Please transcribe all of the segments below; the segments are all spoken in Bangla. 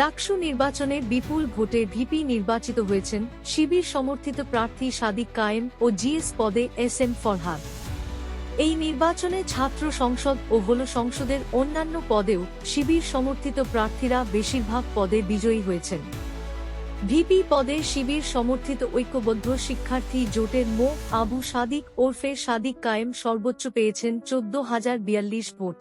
ডাকসু নির্বাচনে বিপুল ভোটে ভিপি নির্বাচিত হয়েছেন শিবির সমর্থিত প্রার্থী সাদিক কায়েম ও জিএস পদে এস এম ফরহাদ। এই নির্বাচনে ছাত্র সংসদ ও হল সংসদের অন্যান্য পদেও শিবির সমর্থিত প্রার্থীরা বেশিরভাগ পদে বিজয়ী হয়েছেন। ভিপি পদে শিবির সমর্থিত ঐক্যবদ্ধ শিক্ষার্থী জোটের মো. আবু সাদিক ওরফে সাদিক কায়েম সর্বোচ্চ পেয়েছেন চোদ্দ হাজার বিয়াল্লিশ ভোট।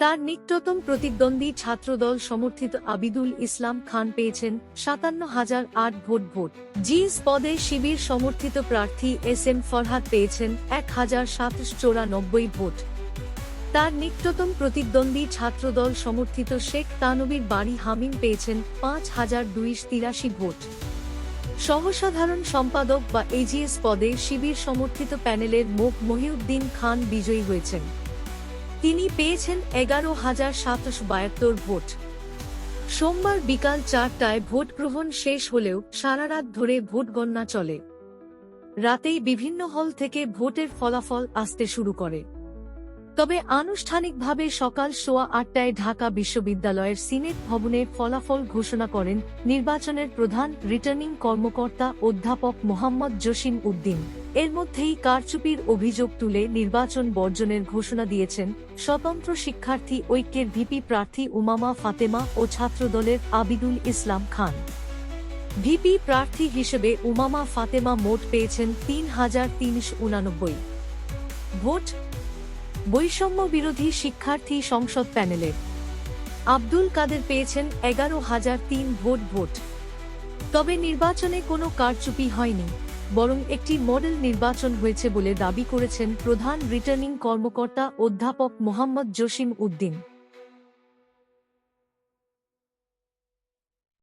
তার নিকটতম প্রতিদ্বন্দ্বী ছাত্রদল সমর্থিত আবিদুল ইসলাম খান পেয়েছেন সাতান্ন হাজার আট ভোট ভোট। জিএস পদে শিবির সমর্থিত প্রার্থী এস এম ফরহাদ পেয়েছেন এক হাজার সাতশো চৌরানব্বই ভোট। তার নিকটতম প্রতিদ্বন্দ্বী ছাত্রদল সমর্থিত শেখ তানবীর বাড়ি হামিম পেয়েছেন পাঁচ হাজার দুইশ তিরাশি ভোট। সহসাধারণ সম্পাদক বা এজিএস পদে শিবির সমর্থিত প্যানেলের মুখ মহিউদ্দিন খান বিজয়ী হয়েছেন। তিনি পেয়েছেন এগারো হাজার সাতশো বায়াত্তর ভোট। সোমবার বিকাল চারটায় ভোট গ্রহণ শেষ হলেও সারা রাত ধরে ভোট গণনা চলে। রাতেই বিভিন্ন হল থেকে ভোটের ফলাফল আসতে শুরু করে। তবে আনুষ্ঠানিকভাবে সকাল সোয়া আটটায় ঢাকা বিশ্ববিদ্যালয়ের সিনেট ভবনে ফলাফল ঘোষণা করেন নির্বাচনের প্রধান রিটার্নিং কর্মকর্তা অধ্যাপক মোহাম্মদ জসিম উদ্দিন। এর মধ্যেই কারচুপির অভিযোগ তুলে নির্বাচন বর্জনের ঘোষণা দিয়েছেন স্বতন্ত্র শিক্ষার্থী ঐক্যের ভিপি প্রার্থী উমামা ফাতেমা ও ছাত্রদলের আবিদুল ইসলাম খান। ভিপি প্রার্থী হিসেবে উমামা ফাতেমা মোট পেয়েছেন তিন হাজার তিনশো উনানব্বই। ভোট বৈষম্য বিরোধী শিক্ষার্থী সংসদ প্যানেলে। আব্দুল কাদের পেয়েছেন এগারো হাজার তিন ভোট ভোট। তবে নির্বাচনে কোনো কারচুপি হয়নি। বরং একটি মডেল নির্বাচন হয়েছে বলে দাবি করেছেন প্রধান রিটার্নিং কর্মকর্তা অধ্যাপক মোহাম্মদ জসিম উদ্দিন।